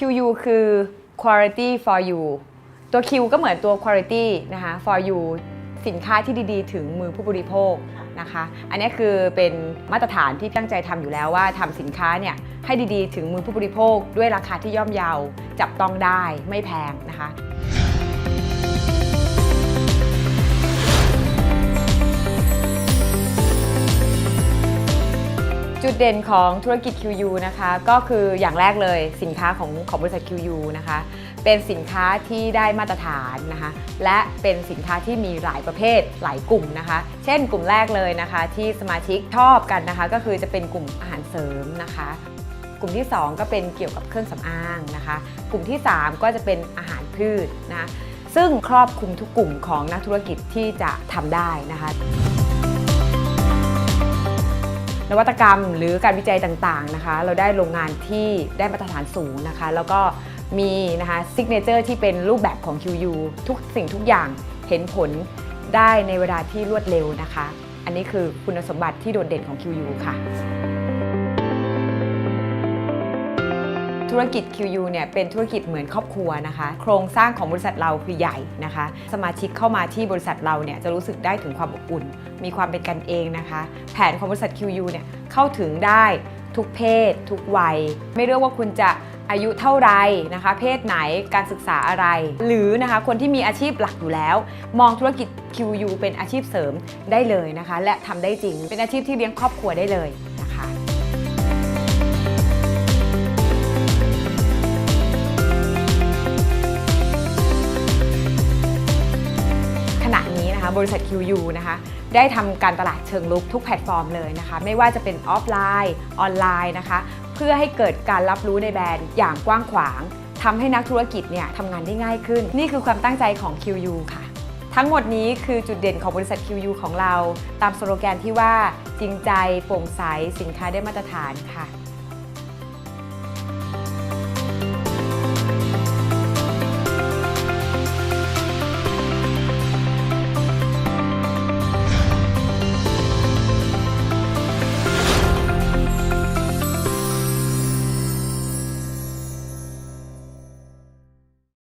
QU คือ quality for you ตัว Q ก็เหมือนตัว quality นะคะ for you สินค้าที่ดีๆ ถึงมือผู้บริโภคนะคะ อันนี้คือเป็นมาตรฐานที่ตั้งใจทำอยู่แล้วว่าทำสินค้าเนี่ยให้ดีๆ ถึงมือผู้บริโภค ด้วยราคาที่ย่อมเยาจับต้องได้ไม่แพงนะคะ จุดเด่นของธุรกิจ QU นะคะ ก็คืออย่างแรกเลยสินค้าของของบริษัท QU นะคะ เป็นสินค้าที่ได้มาตรฐานนะคะ และเป็นสินค้าที่มีหลายประเภทหลายกลุ่มนะคะ เช่นกลุ่มแรกเลยนะคะ ที่สมาชิกชอบกันนะคะ ก็คือจะเป็นกลุ่มอาหารเสริมนะคะกลุ่มที่ 2 ก็เป็นเกี่ยวกับเครื่องสำอางนะคะ กลุ่มที่ 3 ก็จะเป็นอาหารพืชนะคะซึ่งครอบคลุมทุกกลุ่มของนักธุรกิจที่จะทำได้นะคะ นวัตกรรมหรือการวิจัยต่างๆนะคะ เราได้โรงงานที่ได้มาตรฐานสูงนะคะ แล้วก็มีนะคะซิกเนเจอร์ที่เป็นรูปแบบของ QU ทุกสิ่งทุกอย่างเห็นผลได้ในเวลาที่รวดเร็วนะคะ อันนี้คือคุณสมบัติที่โดดเด่นของ QU ค่ะ ธุรกิจ QU เนี่ยเป็นธุรกิจเหมือนครอบครัวนะคะ โครงสร้างของบริษัทเราคือใหญ่นะคะ สมาชิกเข้ามาที่บริษัทเราเนี่ยจะรู้สึกได้ถึงความอบอุ่น มีความเป็นกันเองนะคะ แผนของบริษัท QU เนี่ยเข้าถึงได้ทุกเพศ ทุกวัย ไม่เลือกว่าคุณจะอายุเท่าไรนะคะ เพศไหนการศึกษาอะไร หรือนะคะคนที่มีอาชีพหลักอยู่แล้ว มองธุรกิจ QU เป็นอาชีพเสริมได้เลยนะคะ และทำได้จริง เป็นอาชีพที่เลี้ยงครอบครัวได้เลย บริษัท QU นะคะได้ทำการตลาดเชิงลุกทุกแพลตฟอร์มเลยนะคะ ไม่ว่าจะเป็นออฟไลน์ ออนไลน์นะคะ เพื่อให้เกิดการรับรู้ในแบรนด์อย่างกว้างขวางทำให้นักธุรกิจเนี่ยทำงานได้ง่ายขึ้น นี่คือความตั้งใจของ QU ค่ะ ทั้งหมดนี้คือจุดเด่นของบริษัท QU ของเรา ตามสโลแกนที่ว่าจริงใจโปร่งใสสินค้าได้มาตรฐานค่ะ